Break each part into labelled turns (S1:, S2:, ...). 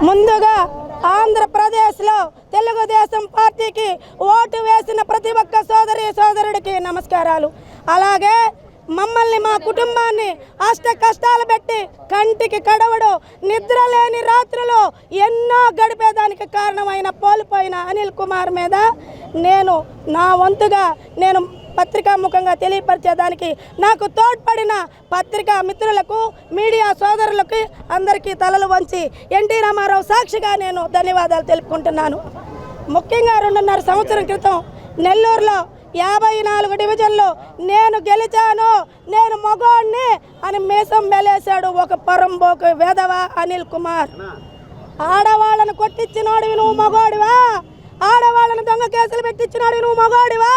S1: ముందుగా ఆంధ్రప్రదేశ్లో తెలుగుదేశం పార్టీకి ఓటు వేసిన ప్రతి ఒక్క సోదరి సోదరుడికి నమస్కారాలు. అలాగే మమ్మల్ని మా కుటుంబాన్ని అష్ట కష్టాలు పెట్టి కంటికి కడవడు నిద్ర లేని రాత్రులు ఎన్నో గడిపేదానికి కారణమైన పోలిపోయిన అనిల్ కుమార్ మీద నేను నా వంతుగా నేను పత్రికా ముఖంగా తెలియపరిచేదానికి నాకు తోడ్పడిన పత్రికా మిత్రులకు మీడియా సోదరులకు అందరికీ తలలు వంచి ఎన్టీ రామారావు సాక్షిగా నేను ధన్యవాదాలు తెలుపుకుంటున్నాను. ముఖ్యంగా రెండున్నర సంవత్సరం క్రితం నెల్లూరులో యాభై నాలుగు డివిజన్లు నేను గెలిచాను నేను మగోడిని అని మీసం మెలేశాడు ఒక పరంబోకు వేదవ అనిల్ కుమార్. ఆడవాళ్ళను కొట్టించినోడివి నువ్వు మగోడివా? ఆడవాళ్ళను దొంగ కేసులు పెట్టించినోడివి నువ్వు మగోడివా?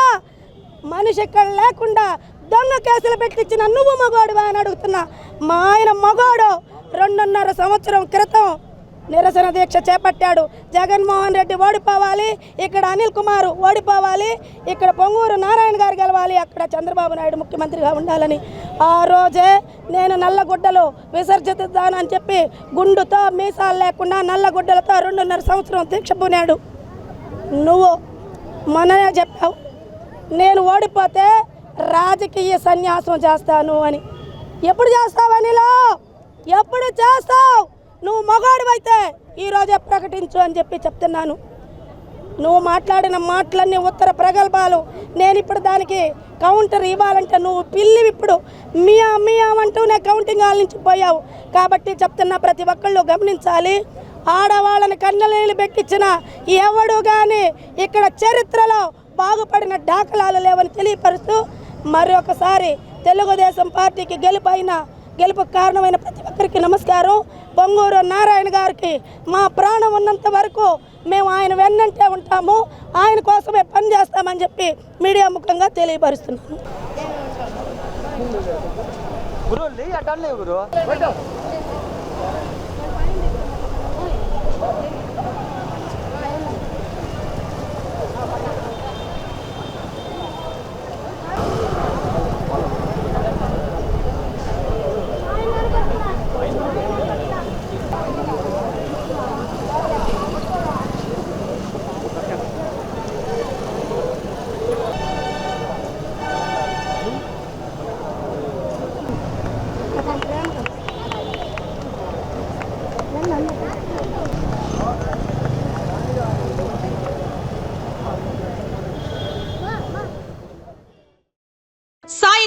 S1: మనిషి ఎక్కడ లేకుండా దొంగ కేసులు పెట్టించిన నువ్వు మగోడివా అని అడుగుతున్నా. మా ఆయన మగాడు రెండున్నర సంవత్సరం క్రితం నిరసన దీక్ష చేపట్టాడు. జగన్మోహన్ రెడ్డి ఓడిపోవాలి ఇక్కడ అనిల్ కుమార్ ఓడిపోవాలి ఇక్కడ పొంగూరు నారాయణ గారు గెలవాలి అక్కడ చంద్రబాబు నాయుడు ముఖ్యమంత్రిగా ఉండాలని. ఆ రోజే నేను నల్లగుడ్డలు విసర్జిద్దానని చెప్పి గుండుతో మీసాలు లేకుండా నల్లగుడ్డలతో రెండున్నర సంవత్సరం దీక్ష పూనాడు. నువ్వు మొన్ననే చెప్పావు. నేను ఓడిపోతే రాజకీయ సన్యాసం చేస్తాను అని. ఎప్పుడు చేస్తావు అనిలో? ఎప్పుడు చేస్తావు? నువ్వు మగాడివైతే ఈరోజే ప్రకటించు అని చెప్పి చెప్తున్నాను. నువ్వు మాట్లాడిన మాటలన్నీ ఉత్తర ప్రగల్భాలు. నేను ఇప్పుడు దానికి కౌంటర్ ఇవ్వాలంటే నువ్వు పిల్లి ఇప్పుడు మియా మియా అంటూనే కౌంటింగ్ హాల్ నుంచి పోయావు. కాబట్టి చెప్తున్న ప్రతి ఒక్కళ్ళు గమనించాలి. ఆడవాళ్ళని కన్నలీలు పెట్టించిన ఎవడు కానీ ఇక్కడ చరిత్రలో బాగుపడిన దాఖలాలు లేవని తెలియపరుస్తూ మరొకసారి తెలుగుదేశం పార్టీకి గెలుపైన గెలుపు కారణమైన ప్రతి ఒక్కరికి నమస్కారం. పొంగూరు నారాయణ గారికి మా ప్రాణం ఉన్నంత వరకు మేము ఆయన వెన్నంటే ఉంటాము. ఆయన కోసమే పని చేస్తామని చెప్పి మీడియా ముఖంగా తెలియపరుస్తున్నాను.
S2: గురు.